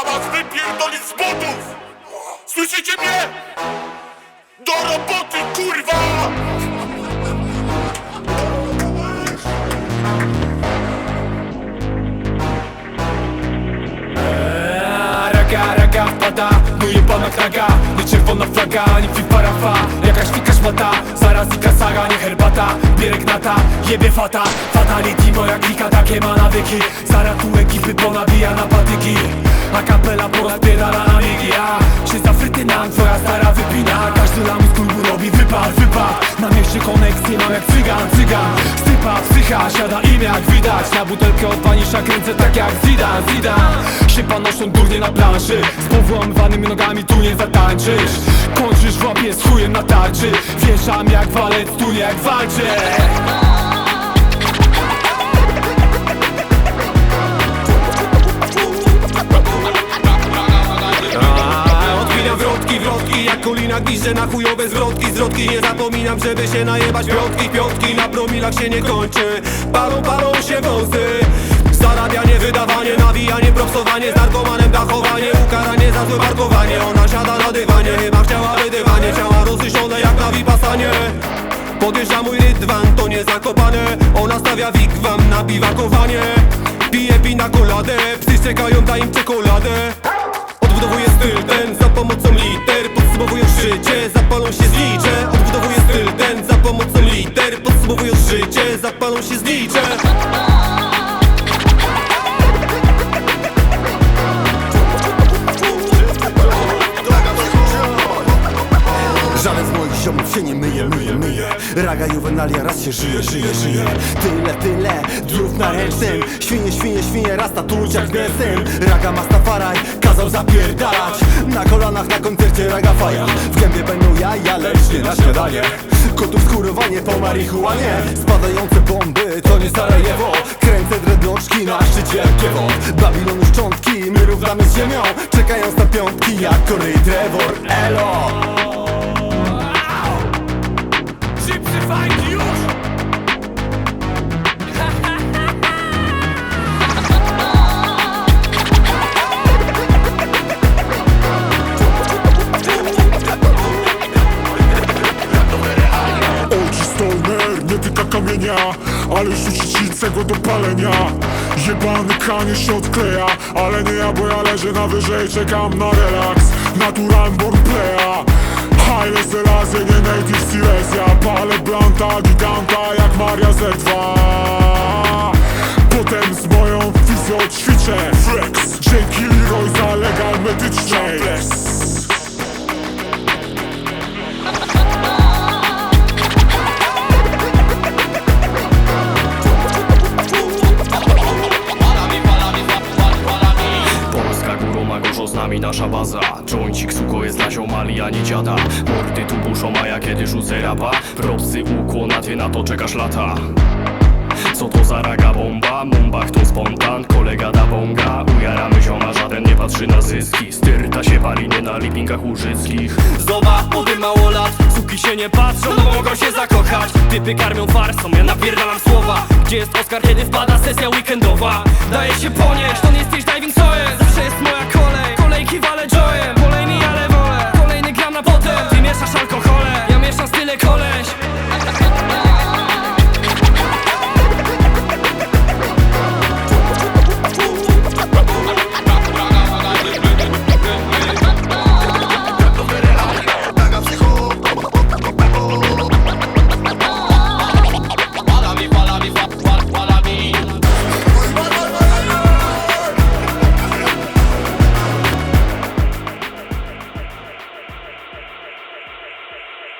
Trzeba was wypierdolić z butów! Słyszycie mnie? Do roboty, kurwa! Raga, raga wpada, no jebana kraga Nie czerwona flaga, nie fit parafa Jakaś fika szmata, zaraz i kasaga Nie herbata, bierek nata, jebie fata Fatality moja klika, takie ma nawyki Zaraz tu ekipy ponabija na patyki A kapela porozpierdala na migi A się za fryty nam twoja stara wypina. Każdy lamus klubu robi wypad, wypad. Na mieście koneksję mam jak cygan, cygan. Stypa, psycha, siada imię jak widać. Na butelkę od panisza kręcę tak jak Zidane, Zidane. Szypa noszą durnie na planszy. Z powłamywanymi nogami tu nie zatańczysz. Kończysz w łapie z chujem na tarczy. Wjeżdżam jak walec, tu jak walczę wrotki Jak kolina gwizdże na chujowe zwrotki. Zwrotki nie zapominam, żeby się najebać. Piątki, piątki na promilach się nie kończy. Palą, palą się wąsy. Zarabianie, wydawanie, nawijanie, propsowanie. Z narkomanem dachowanie, ukaranie za złe parkowanie. Ona siada na dywanie, chyba chciała wydywanie. Ciała rozryszone jak na wipasanie Podjeżdża mój rydwan, to nie zakopane. Ona stawia wigwam na biwakowanie Pije pina koladę, psy czekają, daj im czekoladę Odbudowuję styl ten za pomocą liter Podsumowując życie, zapalą się zlicze Odbudowuję Raga juwenalia raz się żyje, żyje, żyje. Tyle, tyle, dniów na ręcznym. Świnie, świnie, świnie, raz tatuć jak mięsem Raga Mastafaraj kazał zapierdalać. Na kolanach na koncercie Raga Faja. W gębie będą jaja, lecz nie na śniadanie. Kotów skurowanie po marihuanie. Spadające bomby, to nie Sarajewo. Kręcę dreadloczki na szczycie Arkiewo Babilonu szczątki, my równamy z ziemią. Czekając na piątki jak Corey Trevor. Elo Oczy stoner, nie tyka kamienia Ale rzuci ci cegło do palenia. Jebany kanie się odkleja Ale nie ja, bo ja leżę na wyżej Czekam na relaks. Natural born playa Haile Selassie, nie native Silesia Palę blanta, giganta jak Maria Z2 Potem z moją fizją ćwiczę. Flex Dzięki Leroy za legal medyczny Polska górą ma gorzo z nami nasza baza? Joincik suko jest dla ziomali, a nie dziada. Mordy tu buszą, a ja kiedy rzucę rapa? Prosty ukłon, a ty na to czekasz lata co to za raga bomba? Mumbach to spontan, kolega da bonga. Ujaramy zioma, żaden nie patrzy na zyski. Styrta się pali nie na lipingach łużyckich Zobacz, młody małolat Suki się nie patrzą, bo mogą się zakochać. Typy karmią farsą, ja napierdalam słowa. Gdzie jest Oskar, kiedy wpada sesja weekendowa? Daje się ponieść, to nie jesteś diving, co jest? Zawsze jest moja kolej, kolejki walę joyem